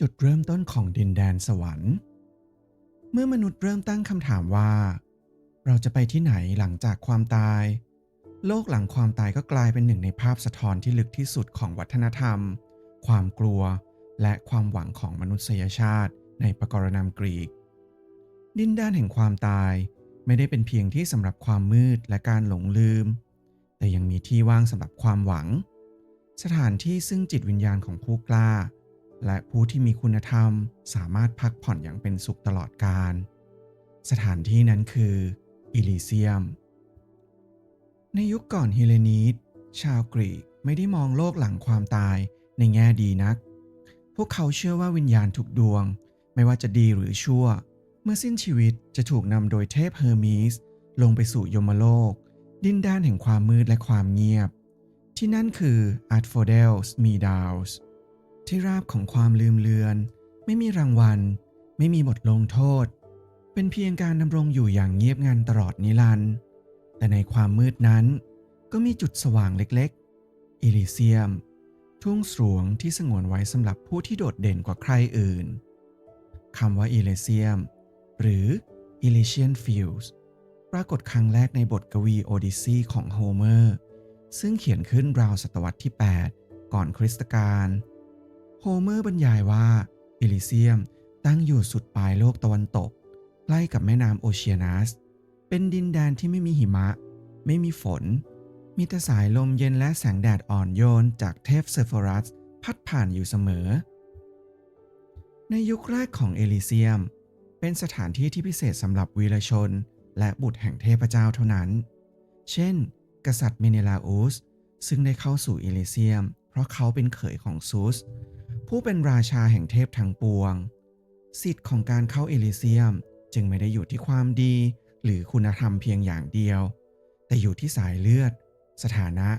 จุดเริ่มต้นของดินแดนสวรรค์ เมื่อมนุษย์เริ่มตั้งคำถามว่า เราจะไปที่ไหนหลังจากความตาย โลกหลังความตายก็กลายเป็นหนึ่งในภาพสะท้อนที่ลึกที่สุดของวัฒนธรรม ความกลัว และความหวังของมนุษยชาติในปรกรณำกรีก ดินแดนแห่งความตายไม่ได้เป็นเพียงที่สำหรับความมืดและการหลงลืม แต่ยังมีที่ว่างสำหรับความหวัง สถานที่ซึ่งจิตวิญญาณของผู้กล้า และผู้ที่มีคุณธรรมสามารถพักผ่อนอย่างเป็นสุขตลอดกาลสถานที่นั้นคืออิลิเซียม ในยุคก่อนฮิเลนีสชาวกรีกไม่ได้มองโลกหลังความตายในแง่ดีนัก พวกเขาเชื่อว่าวิญญาณทุกดวง ไม่ว่าจะดีหรือชั่ว เมื่อสิ้นชีวิตจะถูกนำโดยเทพเฮอร์มีสลงไปสู่ยมโลก ดินแดนแห่งความมืดและความเงียบ ที่นั่นคืออาร์ตโฟเดลส์มีดาวส์ ที่ราบของความลืมเลือน ไม่มีรางวัล ไม่มีบทลงโทษ เป็นเพียงการดำรงอยู่อย่างเงียบงันตลอดนิรันดร์แต่ในความมืดนั้นก็มีจุดสว่างเล็กๆ อิลิเซียม ทุ่งสรวงที่สงวนไว้สำหรับผู้ที่โดดเด่นกว่าใครอื่นคำว่าอิลิเซียม หรือ Elysian Fields ปรากฏครั้งแรกในบทกวีโอดิซีของโฮเมอร์ ซึ่งเขียนขึ้นราวศตวรรษที่ 8 ก่อนคริสตกาล โฮเมอร์บรรยายว่าเอลิเซียมตั้งอยู่สุดปลายโลกตะวันตก ใกล้กับแม่น้ำโอเชียนัส เป็นดินแดนที่ไม่มีหิมะ ไม่มีฝน มีแต่สายลมเย็นและแสงแดดอ่อนโยนจากเทพเซฟอรัสพัดผ่านอยู่เสมอ ในยุคแรกของเอลิเซียม เป็นสถานที่ที่พิเศษสำหรับวีรชน และบุตรแห่งเทพเจ้าเท่านั้น เช่น กษัตริย์เมเนลาอุสซึ่งได้เข้าสู่เอลิเซียม เพราะเขาเป็นเขยของซูส ผู้เป็นราชาแห่งเทพทั้งปวง สิทธิ์ของการเข้าเอลิเซียมจึงไม่ได้อยู่ที่ความดี หรือคุณธรรมเพียงอย่างเดียว แต่อยู่ที่สายเลือด สถานะ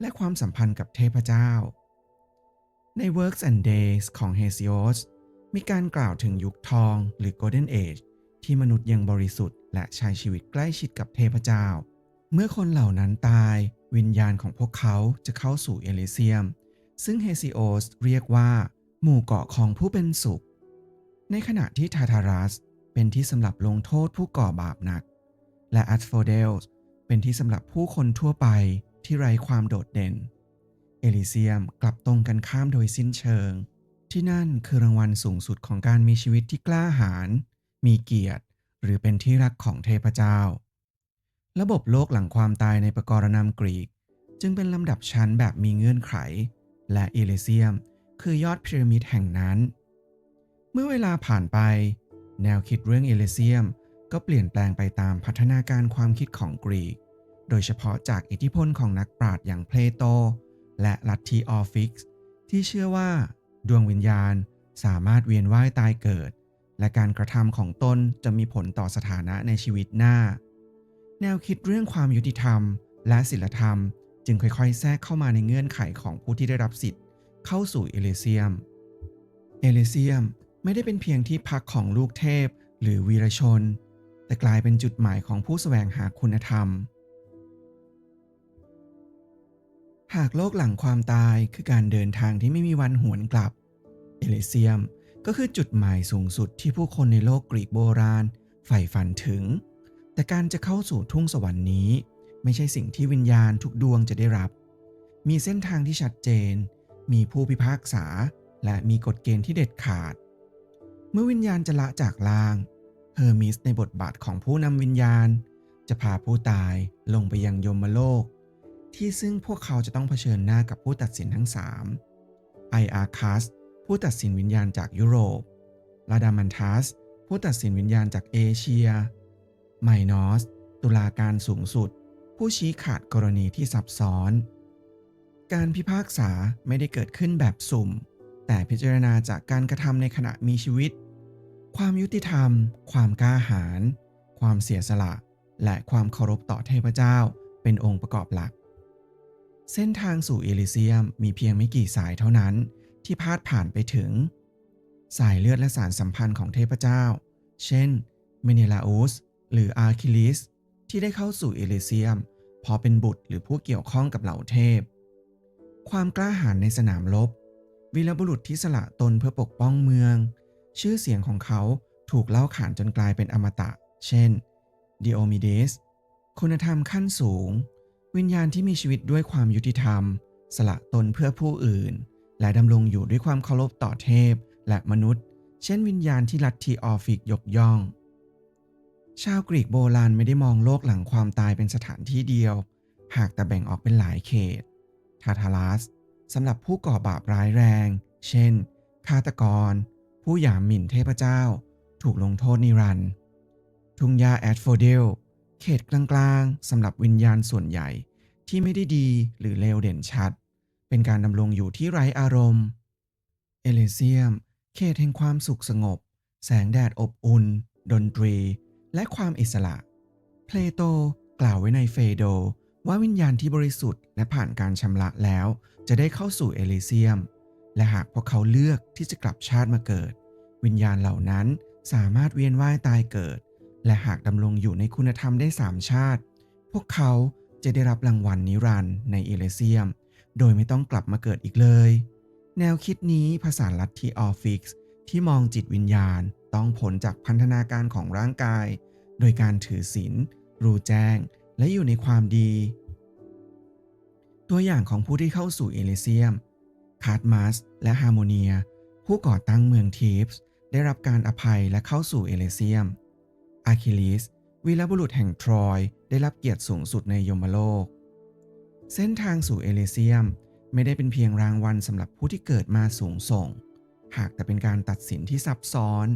และความสัมพันธ์กับเทพเจ้า ใน Works and Days ของ Hesiod มีการกล่าวถึงยุคทองหรือ Golden Age ที่มนุษย์ยังบริสุทธิ์และใช้ชีวิตใกล้ชิดกับเทพเจ้า เมื่อคนเหล่านั้นตาย วิญญาณของพวกเขาจะเข้าสู่เอลิเซียม ซึ่งเฮซิโอสเรียกว่า หมู่เกาะของผู้เป็นสุข ในขณะที่ทาทารัสเป็นที่สำหรับลงโทษผู้ก่อบาปหนัก และอัตโฟเดลส์เป็นที่สำหรับผู้คนทั่วไปที่ไร้ความโดดเด่น เอลิเซียมกลับตรงกันข้ามโดยสิ้นเชิง ที่นั่นคือรางวัลสูงสุดของการมีชีวิตที่กล้าหาญมีเกียรติ หรือเป็นที่รักของเทพเจ้า ระบบโลกหลังความตายในประกรณำกรีก จึงเป็นลำดับชั้นแบบมีเงื่อนไข และเอลิเซียม คือยอดพีระมิดแห่งนั้น เมื่อเวลาผ่านไป แนวคิดเรื่องเอเลเซียมก็เปลี่ยนแปลงไปตามพัฒนาการความคิดของกรีก โดยเฉพาะจากอิทธิพลของนักปราชญ์อย่างเพลโต และลัทธิออฟิกส์ที่เชื่อว่า ดวงวิญญาณสามารถเวียนว่ายตายเกิด และการกระทำของตนจะมีผลต่อสถานะในชีวิตหน้า แนวคิดเรื่องความยุติธรรม และศีลธรรม จึงค่อยๆ แทรกเข้ามาในเงื่อนไขของผู้ที่ได้รับสิทธิ์ เข้าสู่เอเลเซียม เอเลเซียมไม่ได้เป็นเพียงที่พักของลูกเทพหรือวีรชน แต่กลายเป็นจุดหมายของผู้แสวงหาคุณธรรม หากโลกหลังความตายคือการเดินทางที่ไม่มีวันหวนกลับ เอเลเซียมก็คือจุดหมายสูงสุดที่ผู้คนในโลกกรีกโบราณใฝ่ฝันถึง แต่การจะเข้าสู่ทุ่งสวรรค์นี้ ไม่ใช่สิ่งที่วิญญาณทุกดวงจะได้รับ มีเส้นทางที่ชัดเจน มีผู้พิพากษา และมีกฎเกณฑ์ที่เด็ดขาด เมื่อวิญญาณจะละจากล่างเฮอร์มิสในบทบาทของผู้นำวิญญาณ จะพาผู้ตายลงไปยังยมโลก ที่ซึ่งพวกเขาจะต้องเผชิญหน้ากับผู้ตัดสินทั้ง3ไออาร์คัสผู้ตัดสินวิญญาณจากยุโรปลาดามันทัสผู้ตัดสินวิญญาณจากเอเชีย ไมนอส ตุลาการสูงสุด ผู้ชี้ขาดกรณีที่ซับซ้อน การพิพากษาไม่ได้เกิดขึ้นแบบสุ่ม แต่พิจารณาจากการกระทำในขณะมีชีวิต ความยุติธรรม ความกล้าหาญ ความเสียสละ และความเคารพต่อเทพเจ้า เป็นองค์ประกอบหลัก เส้นทางสู่เอลิเซียมมีเพียงไม่กี่สายเท่านั้น ที่พาดผ่านไปถึง สายเลือดและสารสัมพันธ์ของเทพเจ้า เช่น เมเนลาอุสหรืออาร์คิลิสที่ได้เข้าสู่เอลิเซียม เพราะเป็นบุตรหรือผู้เกี่ยวข้องกับเหล่าเทพ ความกล้าหาญในสนามรบ วีรบุรุษที่สละตนเพื่อปกป้องเมือง ชื่อเสียงของเขาถูกเล่าขานจนกลายเป็นอมตะ เช่นดิโอมิเดส คุณธรรมขั้นสูง วิญญาณที่มีชีวิตด้วยความยุติธรรม สละตนเพื่อผู้อื่น และดำรงอยู่ด้วยความเคารพต่อเทพและมนุษย์ เช่นวิญญาณที่ลัทธิออฟิกยกย่อง ชาวกรีกโบราณไม่ได้มองโลกหลังความตายเป็นสถานที่เดียว หากแต่แบ่งออกเป็นหลายเขต ทาทารัสสำหรับผู้ก่อบาปร้ายแรง เช่น ฆาตกร ผู้หยามหมิ่นเทพเจ้า ถูกลงโทษนิรันดร์ทุ่งหญ้าแอดโฟเดล เขตกลางๆสำหรับวิญญาณส่วนใหญ่ที่ไม่ได้ดีหรือเลวเด่นชัด เป็นการดำรงอยู่ที่ไร้อารมณ์ เอเลเซียม เขตแห่งความสุขสงบ แสงแดดอบอุ่น ดนตรี และความอิสระ เพลโตกล่าวไว้ในเฟโด ว่าวิญญาณที่บริสุทธิ์และผ่านการชำระแล้ว จะได้เข้าสู่เอลิเซียม และหากพวกเขาเลือกที่จะกลับชาติมาเกิด วิญญาณเหล่านั้นสามารถเวียนว่ายตายเกิด และหากดำรงอยู่ในคุณธรรมได้สามชาติ พวกเขาจะได้รับรางวัลนิรันดร์ในเอเลเซียม โดยไม่ต้องกลับมาเกิดอีกเลย แนวคิดนี้ภาษาลัทธิออฟฟิกส์ที่มองจิตวิญญาณต้องผลจากพันธนาการของร่างกาย โดยการถือศีลรู้แจ้ง และอยู่ในความดี ตัวอย่างของผู้ที่เข้าสู่เอเลเซียม คาร์ดมัสและฮาร์โมเนีย ผู้ก่อตั้งเมืองทีฟส์ได้รับการอภัยและเข้าสู่เอเลเซียม อาคิลิส วีรบุรุษแห่งทรอยได้รับเกียรติสูงสุดในยมโลก เส้นทางสู่เอเลเซียมไม่ได้เป็นเพียงรางวัลสำหรับผู้ที่เกิดมาสูงส่ง หากแต่เป็นการตัดสินที่ซับซ้อน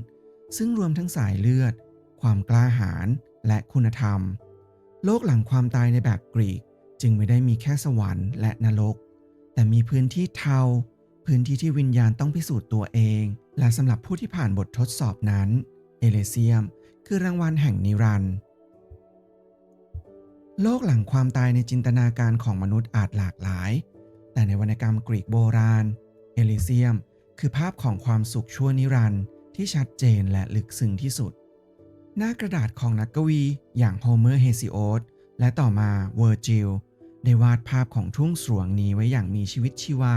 ซึ่งรวมทั้งสายเลือด ความกล้าหาญและคุณธรรม โลกหลังความตายในแบบกรีก จึงไม่ได้มีแค่สวรรค์และนรก แต่มีพื้นที่เทา พื้นที่ที่วิญญาณต้องพิสูจน์ตัวเอง และสำหรับผู้ที่ผ่านบททดสอบนั้น เอเลเซียม คือรางวัลแห่งนิรันดร์โลกหลังความตายในจินตนาการของมนุษย์อาจหลากหลาย แต่ในวรรณกรรมกรีกโบราณ เอลิเซียม คือภาพของความสุขชั่วนิรันดร์ที่ชัดเจนและลึกซึ้งที่สุด หน้ากระดาษของนักกวีอย่างโฮเมอร์เฮซิโอสและต่อมาเวอร์จิลได้วาดภาพของทุ่งสรวงนี้ไว้อย่างมีชีวิตชีวา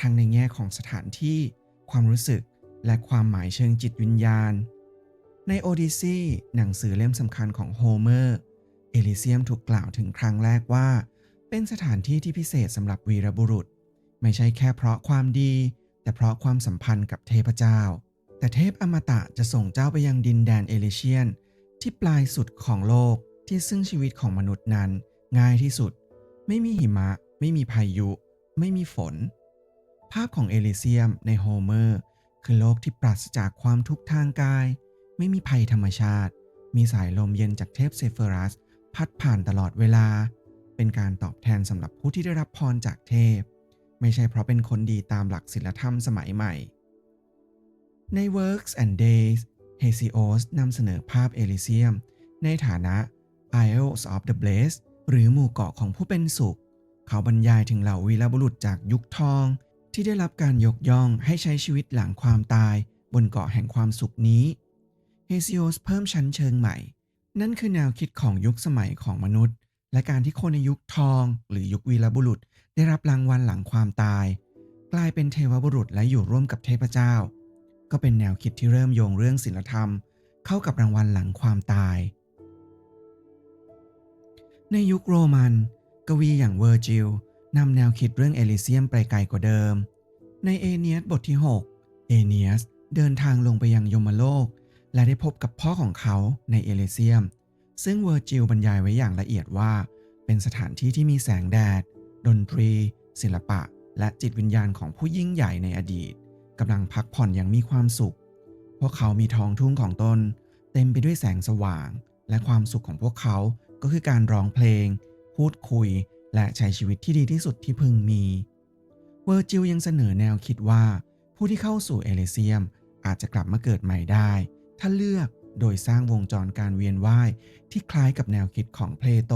ทั้งในแง่ของสถานที่ ความรู้สึก และความหมายเชิงจิตวิญญาณ ในโอดิซีหนังสือเล่มสำคัญของโฮเมอร์ เอลิเซียมถูกกล่าวถึงครั้งแรกว่า เป็นสถานที่ที่พิเศษสำหรับวีรบุรุษ ไม่ใช่แค่เพราะความดี แต่เพราะความสัมพันธ์กับเทพเจ้า แต่เทพอมตะจะส่งเจ้าไปยังดินแดนเอลิเชียน ที่ปลายสุดของโลกที่ซึ่งชีวิตของมนุษย์นั้น ง่ายที่สุด ไม่มีหิมะ ไม่มีพายุ ไม่มีฝน ภาพของเอลิเซียมในโฮเมอร์ คือโลกที่ปราศจากความทุกข์ทางกาย ไม่มีภัยธรรมชาติ มีสายลมเย็นจากเทพเซเฟอรัส พัดผ่านตลอดเวลา เป็นการตอบแทนสำหรับผู้ที่ได้รับพรจากเทพ ไม่ใช่เพราะเป็นคนดีตามหลักศีลธรรมสมัยใหม่ ใน Works and Days เฮซิโอสนำเสนอภาพเอลิเซียม ในฐานะ Isles of the Blessed หรือหมู่เกาะของผู้เป็นสุข เขาบรรยายถึงเหล่าวีรบุรุษจากยุคทอง ที่ได้รับการยกย่องให้ใช้ชีวิตหลังความตาย บนเกาะแห่งความสุขนี้เฮซิโอสเพิ่มชั้นเชิงใหม่ นั่นคือแนวคิดของยุคสมัยของมนุษย์ และการที่คนในยุคทอง หรือยุควีรบุรุษ ได้รับรางวัลหลังความตาย กลายเป็นเทวบุรุษและอยู่ร่วมกับเทพเจ้า ก็เป็นแนวคิดที่เริ่มโยงเรื่องศีลธรรม เข้ากับรางวัลหลังความตาย ในยุคโรมัน กวีอย่างเวอร์จิลนำแนวคิดเรื่องเอลิเซียมไปไกลกว่าเดิม ในเอเนียสบทที่ 6 เอเนียสเดินทางลงไปยังยมโลก และได้พบกับพ่อของเขาในเอลิเซียม ซึ่งเวอร์จิลบรรยายไว้อย่างละเอียดว่า เป็นสถานที่ที่มีแสงแดด ดนตรี ศิลปะ และจิตวิญญาณของผู้ยิ่งใหญ่ในอดีต กำลังพักผ่อนอย่างมีความสุข พวกเขามีท้องทุ่งของตน เต็มไปด้วยแสงสว่าง และความสุขของพวกเขาก็คือการร้องเพลง พูดคุย และใช้ชีวิตที่ดีที่สุดที่พึงมีเวอร์จิลยังเสนอแนวคิดว่า ผู้ที่เข้าสู่เอเลเซียม อาจจะกลับมาเกิดใหม่ได้ ถ้าเลือกโดยสร้างวงจรการเวียนว่ายที่คล้ายกับแนวคิดของเพลโต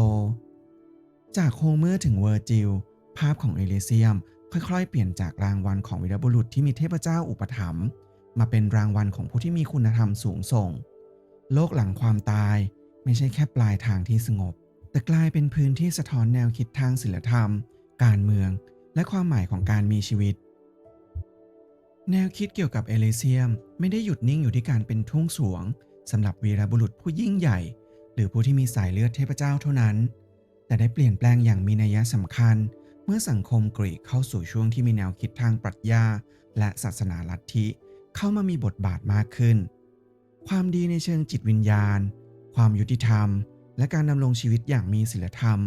จากโฮเมอร์ถึงเวอร์จิล ภาพของเอเลเซียม ค่อยๆ เปลี่ยนจากรางวัลของวีรบุรุษที่มีเทพเจ้าอุปถัมภ์มาเป็นรางวัลของผู้ที่มีคุณธรรมสูงส่ง โลกหลังความตายไม่ใช่แค่ปลายทางที่สงบ แต่กลายเป็นพื้นที่สะท้อนแนวคิดทางศิลธรรม การเมือง และความหมายของการมีชีวิต แนวคิดเกี่ยวกับเอเลเซียม ไม่ได้หยุดนิ่งอยู่ที่การเป็นทุ่งสวงสำหรับวีรบุรุษผู้ยิ่งใหญ่ หรือผู้ที่มีสายเลือดเทพเจ้าเท่านั้น แต่ได้เปลี่ยนแปลงอย่างมีนัยสำคัญเเมื่อสังคมกรีกเข้าสู่ช่วงที่มีแนวคิดทางปรัชญา และศาสนาลัทธิเข้ามามีบทบาทมากขึ้น ความดีในเชิงจิตวิญญาณ ความยุติธรรม และการดำรงชีวิตอย่างมีศีลธรรม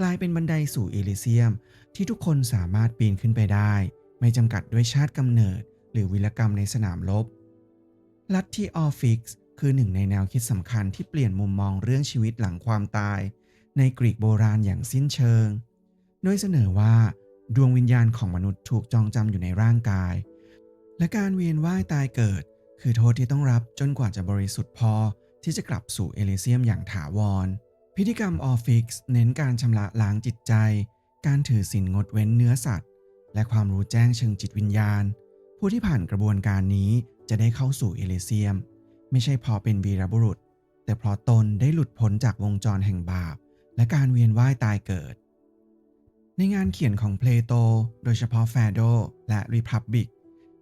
กลายเป็นบันไดสู่เอลิเซียม ที่ทุกคนสามารถปีนขึ้นไปได้ ไม่จำกัดด้วยชาติกำเนิด หรือวิรกรรมในสนามรบลัทธิออฟฟิกส์คือหนึ่งในแนวคิดสำคัญที่เปลี่ยนมุมมองเรื่องชีวิตหลังความตาย ในกรีกโบราณอย่างสิ้นเชิง โดยเสนอว่าดวงวิญญาณของมนุษย์ถูกจองจำอยู่ในร่างกาย และการเวียนว่ายตายเกิด คือโทษที่ต้องรับจนกว่าจะบริสุทธิ์พอที่จะกลับสู่เอลิเซียมอย่างถาวร พิธีกรรมออฟฟิกส์เน้นการชำระล้างจิตใจ การถือศีลงดเว้นเนื้อสัตว์ และความรู้แจ้งเชิงจิตวิญญาณ ผู้ที่ผ่านกระบวนการนี้จะได้เข้าสู่เอลิเซียม ไม่ใช่เพอเป็นวีรบุรุษ แต่เพราะตนได้หลุดพ้นจากวงจรแห่งบาป และการเวียนว่ายตายเกิด ในงานเขียนของเพลโต โดยเฉพาะแฟโดและริพับบิก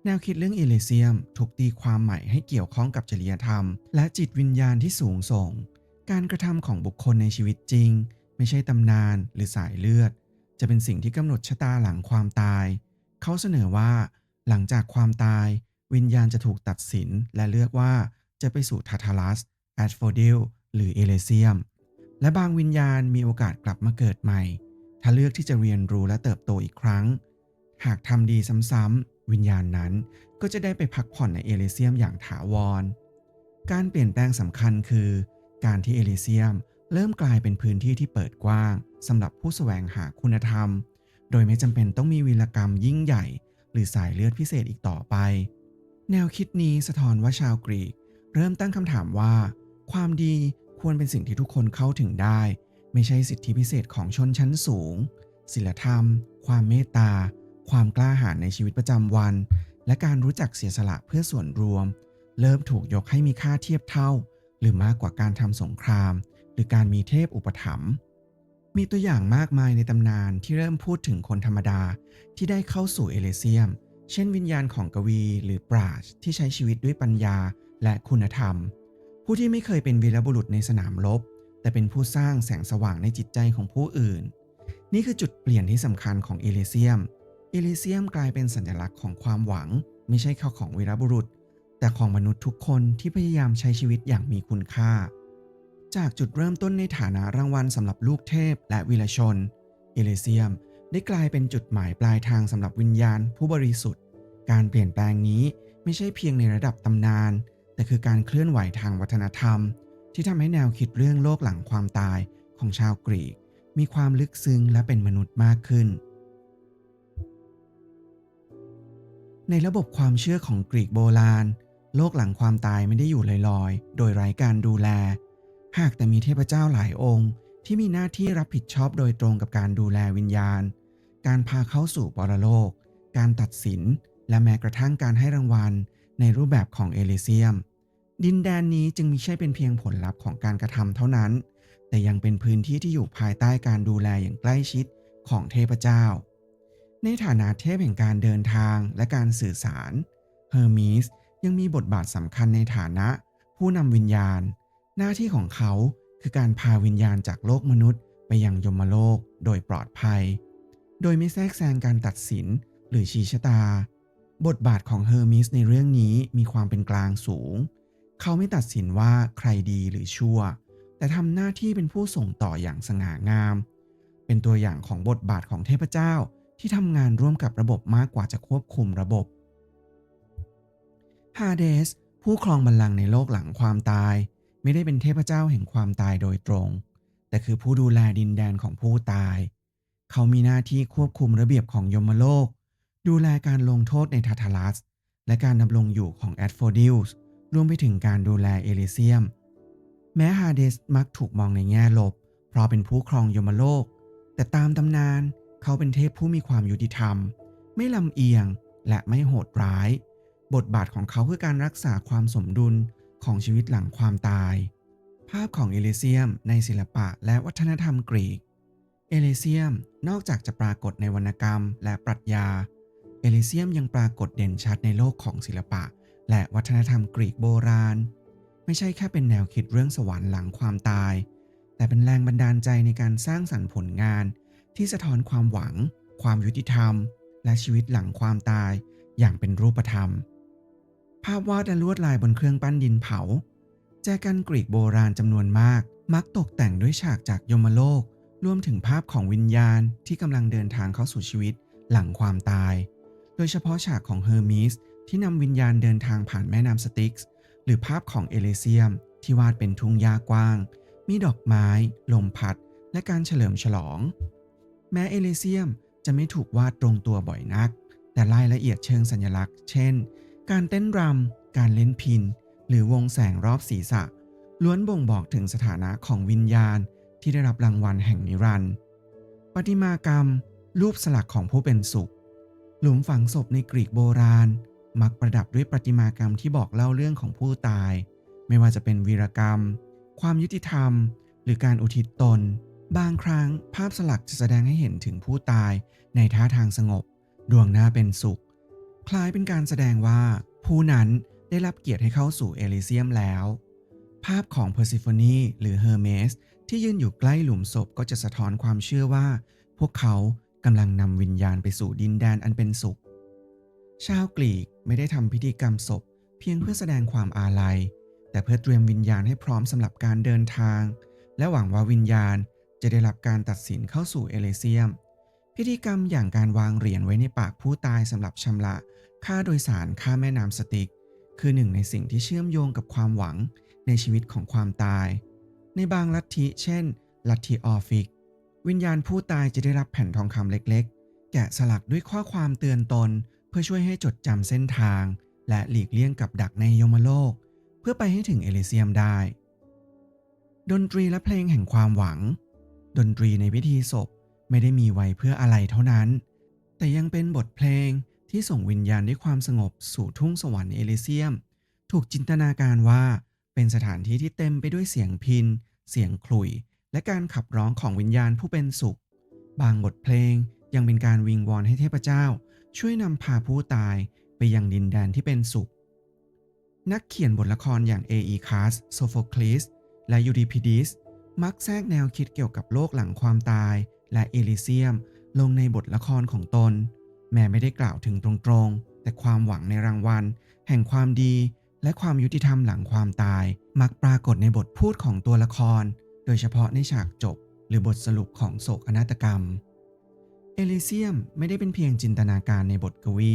แนวคิดเรื่องเอเลเซียมถูกตีความใหม่ให้เกี่ยวข้องกับจริยธรรม และจิตวิญญาณที่สูงส่ง การกระทำของบุคคลในชีวิตจริง ไม่ใช่ตำนานหรือสายเลือด จะเป็นสิ่งที่กำหนดชะตาหลังความตาย เขาเสนอว่า หลังจากความตาย วิญญาณจะถูกตัดสินและเลือกว่าจะไปสู่ทาทาลัสแอดโฟดิลหรือเอเลเซียม และบางวิญญาณมีโอกาสกลับมาเกิดใหม่ ถ้าเลือกที่จะเรียนรู้และเติบโตอีกครั้ง หากทำดีซ้ำๆวิญญาณนั้นก็จะได้ไปพักผ่อนในเอเลเซียมอย่างถาวร การเปลี่ยนแปลงสำคัญคือ การที่เอเลเซียมเริ่มกลายเป็นพื้นที่ที่เปิดกว้างสำหรับผู้แสวงหาคุณธรรม โดยไม่จำเป็นต้องมีวีรกรรมยิ่งใหญ่ หรือสายเลือดพิเศษอีกต่อไป แนวคิดนี้สะท้อนว่าชาวกรีก เริ่มตั้งคำถามว่า ความดีควรเป็นสิ่งที่ทุกคนเข้าถึงได้ ไม่ใช่สิทธิพิเศษของชนชั้นสูงศีลธรรม ความเมตตา ความกล้าหาญในชีวิตประจำวัน และการรู้จักเสียสละเพื่อส่วนรวม เริ่มถูกยกให้มีค่าเทียบเท่า หรือมากกว่าการทำสงคราม หรือการมีเทพอุปถัมภ์มีตัวอย่างมากมายในตำนานที่เริ่มพูดถึงคนธรรมดาที่ได้เข้าสู่เอเลเซียม เช่นวิญญาณของกวีหรือปราชที่ใช้ชีวิตด้วยปัญญาและคุณธรรม ผู้ที่ไม่เคยเป็นวีรบุรุษในสนามรบ แต่เป็นผู้สร้างแสงสว่างในจิตใจของผู้อื่น นี่คือจุดเปลี่ยนที่สำคัญของเอเลเซียม เอลิเซียมกลายเป็นสัญลักษณ์ของความหวัง ไม่ใช่แค่ของวีรบุรุษ แต่ของมนุษย์ทุกคนที่พยายามใช้ชีวิตอย่างมีคุณค่า จากจุดเริ่มต้นในฐานะรางวัลสำหรับลูกเทพ และวีรชน เอลิเซียมได้กลายเป็นจุดหมายปลายทางสำหรับวิญญาณผู้บริสุทธิ์ การเปลี่ยนแปลงนี้ไม่ใช่เพียงในระดับตำนาน แต่คือการเคลื่อนไหวทางวัฒนธรรม ที่ทำให้แนวคิดเรื่องโลกหลังความตายของชาวกรีก มีความลึกซึ้งและเป็นมนุษย์มากขึ้น ในระบบความเชื่อของกรีกโบราณ โลกหลังความตายไม่ได้อยู่ลอยๆ โดยไร้การดูแล หากแต่มีเทพเจ้าหลายองค์ที่มีหน้าที่รับผิดชอบโดยตรงกับการดูแลวิญญาณ การพาเข้าสู่ปรโลก การตัดสิน และแม้กระทั่งการให้รางวัลในรูปแบบของเอลิเซียม ดินแดนนี้จึงไม่ใช่เป็นเพียงผลลัพธ์ของการกระทำเท่านั้น แต่ยังเป็นพื้นที่ที่อยู่ภายใต้การดูแลอย่างใกล้ชิดของเทพเจ้า ในฐานะเทพแห่งการเดินทางและการสื่อสาร เฮอร์มิสยังมีบทบาทสำคัญในฐานะ ผู้นำวิญญาณ หน้าที่ของเขาคือการพาวิญญาณจากโลกมนุษย์ไปยังยมโลกโดยปลอดภัย โดยไม่แทรกแซงการตัดสินหรือชี้ชะตา บทบาทของเฮอร์มิสในเรื่องนี้มีความเป็นกลางสูง เขาไม่ตัดสินว่าใครดีหรือชั่ว แต่ทำหน้าที่เป็นผู้ส่งต่ออย่างสง่างาม เป็นตัวอย่างของบทบาทของเทพเจ้าที่ทำงานร่วมกับระบบมากกว่าจะควบคุมระบบฮาเดสผู้ครองบัลลังก์ในโลกหลังความตาย ไม่ได้เป็นเทพเจ้าแห่งความตายโดยตรง แต่คือผู้ดูแลดินแดนของผู้ตาย เขามีหน้าที่ควบคุมระเบียบของยมโลก ดูแลการลงโทษในทาทาลัส และการดำรงอยู่ของแอดโฟดิลส์ รวมไปถึงการดูแลเอลิเซียม แม้ฮาเดสมักถูกมองในแง่ลบ เพราะเป็นผู้ครองยมโลก แต่ตามตำนานเขาเป็นเทพผู้มีความยุติธรรม ไม่ลำเอียงและไม่โหดร้าย บทบาทของเขาคือการรักษาความสมดุลของชีวิตหลังความตาย ภาพของเอลิเซียมในศิลปะและวัฒนธรรมกรีก เอลิเซียมนอกจากจะปรากฏในวรรณกรรมและปรัชญา เอลิเซียมยังปรากฏเด่นชัดในโลกของศิลปะ และวัฒนธรรมกรีกโบราณ ไม่ใช่แค่เป็นแนวคิดเรื่องสวรรค์หลังความตาย แต่เป็นแรงบันดาลใจในการสร้างสรรค์ผลงาน ที่สะท้อนความหวัง ความยุติธรรม และชีวิตหลังความตาย อย่างเป็นรูปธรรม ภาพวาดและลวดลายบนเครื่องปั้นดินเผา แจกันกรีกโบราณจำนวนมาก มักตกแต่งด้วยฉากจากยมโลกรวมถึงภาพของวิญญาณที่กำลังเดินทางเข้าสู่ชีวิตหลังความตาย โดยเฉพาะฉากของเฮอร์มิส ที่นำวิญญาณเดินทางผ่านแม่น้ำสติกส์หรือภาพของเอเลเซียม ที่วาดเป็นทุ่งหญ้ากว้าง มีดอกไม้ ลมพัด และการเฉลิมฉลอง แม้เอเลเซียมจะไม่ถูกวาดตรงตัวบ่อยนัก แต่รายละเอียดเชิงสัญลักษณ์ เช่น การเต้นรำ การเล่นพิน หรือวงแสงรอบศีรษะ ล้วนบ่งบอกถึงสถานะของวิญญาณที่ได้รับรางวัลแห่งนิรันดร์ประติมากรรม รูปสลักของผู้เป็นสุข หลุมฝังศพในกรีกโบราณ มักประดับด้วยประติมากรรมที่บอกเล่าเรื่องของผู้ตาย ไม่ว่าจะเป็นวีรกรรม ความยุติธรรม หรือการอุทิศตน บางครั้งภาพสลักจะแสดงให้เห็นถึงผู้ตายในท่าทางสงบ ดวงหน้าเป็นสุข คล้ายเป็นการแสดงว่า ผู้นั้นได้รับเกียรติให้เข้าสู่เอลิเซียมแล้ว ภาพของเพอร์ซิโฟนีหรือเฮอร์เมสที่ยืนอยู่ใกล้หลุมศพก็จะสะท้อนความเชื่อว่า พวกเขากำลังนำวิญญาณไปสู่ดินแดนอันเป็นสุข ชาวกรีก ไม่ได้ทำพิธีกรรมศพ เพียงเพื่อแสดงความอาลัย แต่เพื่อเตรียมวิญญาณให้พร้อมสำหรับการเดินทาง และหวังว่าวิญญาณจะได้รับการตัดสินเข้าสู่เอเลเซียม พิธีกรรมอย่างการวางเหรียญไว้ในปากผู้ตายสำหรับชำระค่าโดยสารค่าแม่น้ำสติก คือหนึ่งในสิ่งที่เชื่อมโยงกับความหวังในชีวิตของความตาย ในบางลัทธิ เช่น ลัทธิออฟฟิก วิญญาณผู้ตายจะได้รับแผ่นทองคำเล็กๆ แกะสลักด้วยข้อความเตือนตน เพื่อช่วยให้จดจำเส้นทาง และหลีกเลี่ยงกับดักในยมโลก เพื่อไปให้ถึงเอลิเซียมได้ ดนตรีและเพลงแห่งความหวัง ดนตรีในพิธีศพไม่ได้มีไว้เพื่ออะไรเท่านั้น แต่ยังเป็นบทเพลงที่ส่งวิญญาณด้วยความสงบสู่ทุ่งสวรรค์เอลิเซียม ถูกจินตนาการว่าเป็นสถานที่ที่เต็มไปด้วยเสียงพิน เสียงขลุ่ย และการขับร้องของวิญญาณผู้เป็นสุข บางบทเพลงยังเป็นการวิงวอนให้เทพเจ้า ช่วยนำพาผู้ตายไปยังดินแดนที่เป็นสุข นักเขียนบทละครอย่างเออีคาสโซโฟคลีสและยูริพิดิสมักแทรกแนวคิดเกี่ยวกับโลกหลังความตาย และเอลิเซียม ลงในบทละครของตน แม้ไม่ได้กล่าวถึงตรงๆ แต่ความหวังในรางวัล แห่งความดี และความยุติธรรมหลังความตาย มักปรากฏในบทพูดของตัวละคร โดยเฉพาะในฉากจบ หรือบทสรุปของโศกนาฏกรรม เอลิเซียมไม่ได้เป็นเพียงจินตนาการในบทกวี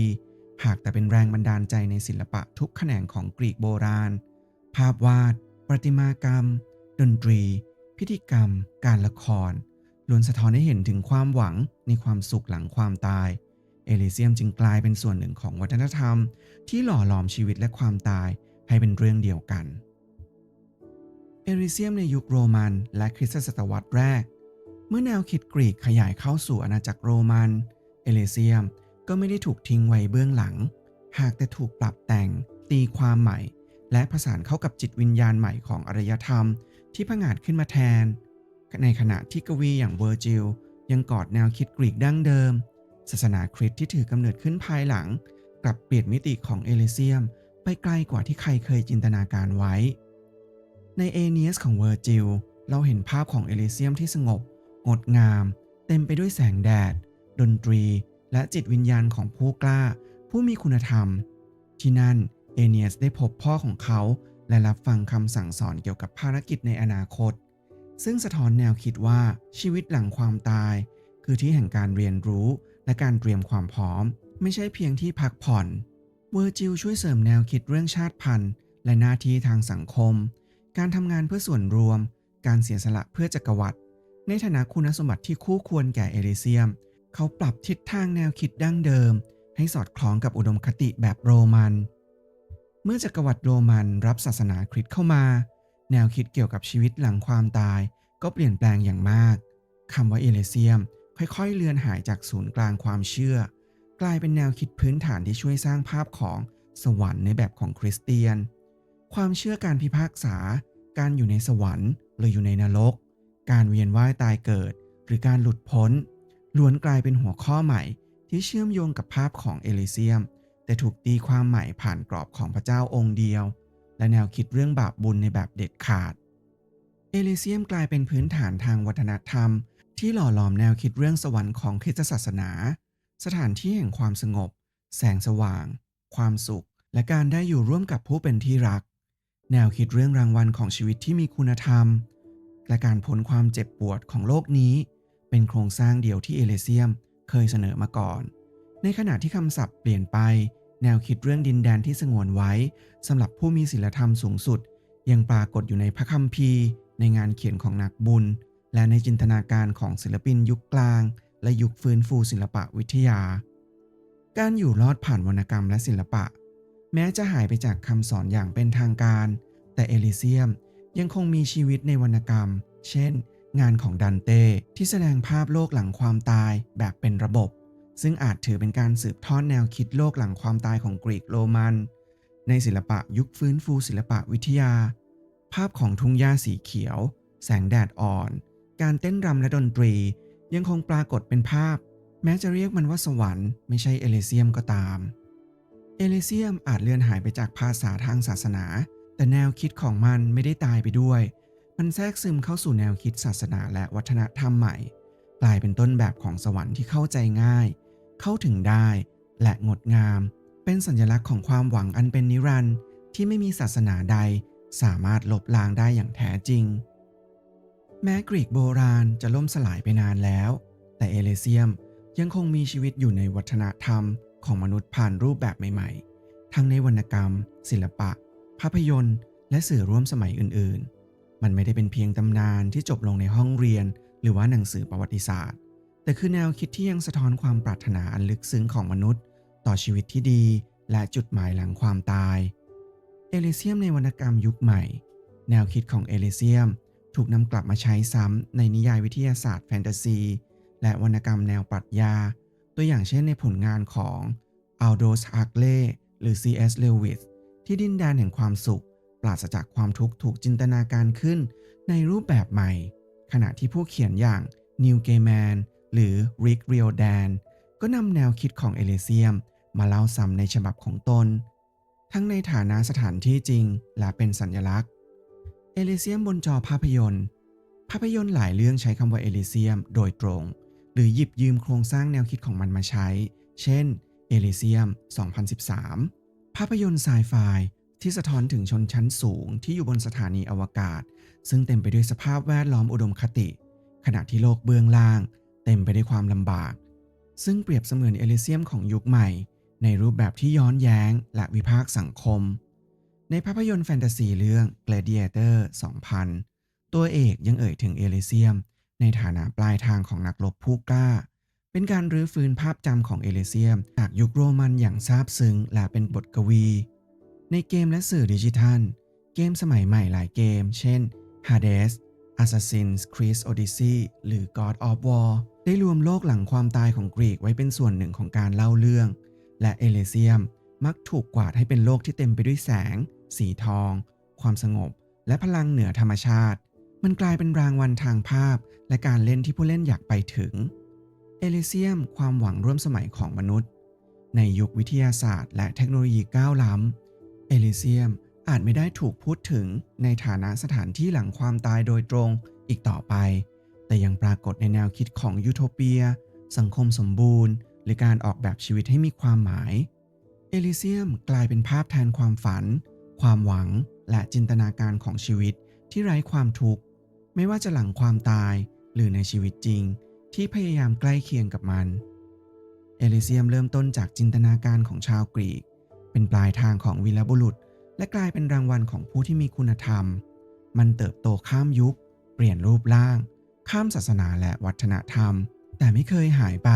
หากแต่เป็นแรงบันดาลใจในศิลปะทุกแขนงของกรีกโบราณ ภาพวาด ประติมากรรม ดนตรี พิธีกรรม การละครล้วนสะท้อนให้เห็นถึงความหวังในความสุขหลังความตาย เอลิเซียมจึงกลายเป็นส่วนหนึ่งของวัฒนธรรม ที่หล่อหลอมชีวิตและความตายให้เป็นเรื่องเดียวกัน เอลิเซียมในยุคโรมันและคริสตศตวรรษแรก เมื่อแนวคิดกรีกขยายเข้าสู่อาณาจักรโรมัน เอเลเซียมก็ไม่ได้ถูกทิ้งไว้เบื้องหลัง หากแต่ถูกปรับแต่ง ตีความใหม่ และผสานเข้ากับจิตวิญญาณใหม่ของอารยธรรม ที่ผงาดขึ้นมาแทน ในขณะที่กวีอย่างเวอร์จิลยังกอดแนวคิดกรีกดั้งเดิม ศาสนาคริสต์ที่ถือกำเนิดขึ้นภายหลัง กลับเปลี่ยนมิติของเอเลเซียม ไปไกลกว่าที่ใครเคยจินตนาการไว้ ในเอเนียสของเวอร์จิลเราเห็นภาพของเอเลเซียมที่สงบ งดงาม เต็มไปด้วยแสงแดด ดนตรี และจิตวิญญาณของผู้กล้า ผู้มีคุณธรรม ที่นั่นเอเนียสได้พบพ่อของเขา และรับฟังคำสั่งสอนเกี่ยวกับภารกิจในอนาคต ซึ่งสะท้อนแนวคิดว่าชีวิตหลังความตาย คือที่แห่งการเรียนรู้และการเตรียมความพร้อม ไม่ใช่เพียงที่พักผ่อนเวอร์จิลช่วยเสริมแนวคิดเรื่องชาติพันธุ์ และหน้าที่ทางสังคม การทำงานเพื่อส่วนรวม การเสียสละเพื่อจักรวรรดิ ในฐานะคุณสมบัติที่คู่ควรแก่เอลิเซียม เขาปรับทิศทางแนวคิดดั้งเดิม ให้สอดคล้องกับอุดมคติแบบโรมัน เมื่อจักรวรรดิโรมันรับศาสนาคริสต์เข้ามา แนวคิดเกี่ยวกับชีวิตหลังความตายก็เปลี่ยนแปลงอย่างมากคำว่าเอเลเซียม ค่อยๆ เลือนหายจากศูนย์กลางความเชื่อ กลายเป็นแนวคิดพื้นฐานที่ช่วยสร้างภาพของสวรรค์ในแบบของคริสเตียน ความเชื่อการพิพากษา การอยู่ในสวรรค์หรืออยู่ในนรก การเวียนว่ายตายเกิด หรือการหลุดพ้น ล้วนกลายเป็นหัวข้อใหม่ที่เชื่อมโยงกับภาพของเอลิเซียม แต่ถูกตีความใหม่ผ่านกรอบของพระเจ้าองค์เดียว และแนวคิดเรื่องบาปบุญในแบบเด็ดขาด เอลิเซียมกลายเป็นพื้นฐานทางวัฒนธรรม ที่หล่อหลอมแนวคิดเรื่องสวรรค์ของคริสตศาสนา สถานที่แห่งความสงบ แสงสว่าง ความสุข และการได้อยู่ร่วมกับผู้เป็นที่รัก แนวคิดเรื่องรางวัลของชีวิตที่มีคุณธรรม และการพ้นความเจ็บปวดของโลกนี้ เป็นโครงสร้างเดียวที่เอเลเซียมเคยเสนอมาก่อน ในขณะที่คำศัพท์เปลี่ยนไป แนวคิดเรื่องดินแดนที่สงวนไว้สำหรับผู้มีศีลธรรมสูงสุด ยังปรากฏอยู่ในพระคัมภีร์ ในงานเขียนของนักบุญ และในจินตนาการของศิลปินยุคกลาง และยุคฟื้นฟูศิลปะวิทยา การอยู่รอดผ่านวรรณกรรมและศิลปะ แม้จะหายไปจากคำสอนอย่างเป็นทางการ แต่เอลิเซียม ยังคงมีชีวิตในวรรณกรรม เช่น งานของดันเต้ที่แสดงภาพโลกหลังความตายแบบเป็นระบบ ซึ่งอาจถือเป็นการสืบทอดแนวคิดโลกหลังความตายของกรีกโรมัน ในศิลปะยุคฟื้นฟูศิลปะวิทยา ภาพของทุ่งหญ้าสีเขียว แสงแดดอ่อน การเต้นรำและดนตรี ยังคงปรากฏเป็นภาพ แม้จะเรียกมันว่าสวรรค์ไม่ใช่เอเลเซียมก็ตามเอเลเซียมอาจเลือนหายไปจากภาษาทางศาสนา แต่แนวคิดของมันไม่ได้ตายไปด้วย มันแทรกซึมเข้าสู่แนวคิดศาสนาและวัฒนธรรมใหม่ กลายเป็นต้นแบบของสวรรค์ที่เข้าใจง่าย เข้าถึงได้ และงดงาม เป็นสัญลักษณ์ของความหวังอันเป็นนิรันดร์ที่ไม่มีศาสนาใด สามารถลบล้างได้อย่างแท้จริง แม้กรีกโบราณจะล่มสลายไปนานแล้ว แต่เอเลเซียมยังคงมีชีวิตอยู่ในวัฒนธรรมของมนุษย์ผ่านรูปแบบใหม่ ๆ ทั้งในวรรณกรรม ศิลปะ ภาพยนตร์ และสื่อร่วมสมัยอื่น ๆ มันไม่ได้เป็นเพียงตำนานที่จบลงในห้องเรียน หรือว่าหนังสือประวัติศาสตร์ แต่คือแนวคิดที่ยังสะท้อนความปรารถนาอันลึกซึ้งของมนุษย์ ต่อชีวิตที่ดี และจุดหมายหลังความตาย เอลิเซียมในวรรณกรรมยุคใหม่ แนวคิดของเอลิเซียมถูกนำกลับมาใช้ซ้ำในนิยายวิทยาศาสตร์แฟนตาซี และวรรณกรรมแนวปรัชญา ตัวอย่างเช่นในผลงานของอัลโดสฮักเล่หรือ C.S. Lewis ที่ดินแดนแห่งความสุข ปราศจากความทุกข์ถูกจินตนาการขึ้น ในรูปแบบใหม่ ขณะที่ผู้เขียนอย่างนิวเกแมนหรือริกเรียลแดนก็นำแนวคิดของเอเลเซียม มาเล่าซ้ำในฉบับของตน ทั้งในฐานะสถานที่จริง และเป็นสัญญลักษณ์ เอลิเซียมบนจอภาพยนตร์ ภาพยนตร์หลายเรื่องใช้คำว่าเอลิเซียมโดยตรง หรือหยิบยืมโครงสร้างแนวคิดของมันมาใช้ เช่น เอลิเซียม 2013 ภาพยนตร์ไซไฟที่สะท้อนถึงชนชั้นสูงที่อยู่บนสถานีอวกาศ ซึ่งเต็มไปด้วยสภาพแวดล้อมอุดมคติ ขณะที่โลกเบื้องล่าง เต็มไปด้วยความลำบาก ซึ่งเปรียบเสมือนเอลิเซียมของยุคใหม่ ในรูปแบบที่ย้อนแย้งและวิพากษ์สังคม ในภาพยนตร์แฟนตาซีเรื่อง Gladiator 2000 ตัวเอกยังเอ่ยถึงเอลิเซียม ในฐานะปลายทางของนักรบผู้กล้า เป็นการรื้อฟื้นภาพจำของเอเลเซียม จากยุคโรมันอย่างซาบซึ้งและเป็นบทกวี ในเกมและสื่อดิจิทัล เกมสมัยใหม่หลายเกม เช่น Hades Assassin's Creed Odyssey หรือ God of War ได้รวมโลกหลังความตายของกรีกไว้เป็นส่วนหนึ่งของการเล่าเรื่อง และเอเลเซียมมักถูกกวาดให้เป็นโลกที่เต็มไปด้วยแสง สีทอง ความสงบ และพลังเหนือธรรมชาติ มันกลายเป็นรางวัลทางภาพ และการเล่นที่ผู้เล่นอยากไปถึง เอลิเซียมความหวังร่วมสมัยของมนุษย์ ในยุควิทยาศาสตร์ และเทคโนโลยีก้าวล้ำ เอลิเซียมอาจไม่ได้ถูกพูดถึงในฐานะสถานที่หลังความตายโดยตรงอีกต่อไป แต่ยังปรากฏในแนวคิดของยูโทเปีย สังคมสมบูรณ์ หรือการออกแบบชีวิตให้มีความหมาย เอลิเซียมกลายเป็นภาพแทนความฝัน ความหวังและจินตนาการของชีวิตที่ไร้ความทุกข์ ไม่ว่าจะหลังความตายหรือในชีวิตจริง ที่พยายามใกล้เคียงกับมัน เอลิเซียมเริ่มต้นจากจินตนาการของชาวกรีก เป็นปลายทางของวีรบุรุษ และกลายเป็นรางวัลของผู้ที่มีคุณธรรม มันเติบโตข้ามยุค เปลี่ยนรูปร่าง ข้ามศาสนาและวัฒนธรรม แต่ไม่เคยหายไป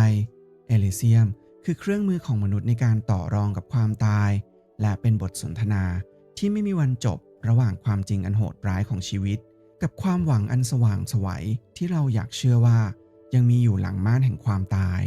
เอลิเซียมคือเครื่องมือของมนุษย์ในการต่อรองกับความตาย และเป็นบทสนทนาที่ไม่มีวันจบระหว่างความจริงอันโหดร้ายของชีวิต กับความหวังอันสว่างไสวัยที่เราอยากเชื่อว่า ยังมีอยู่หลังม่านแห่งความตาย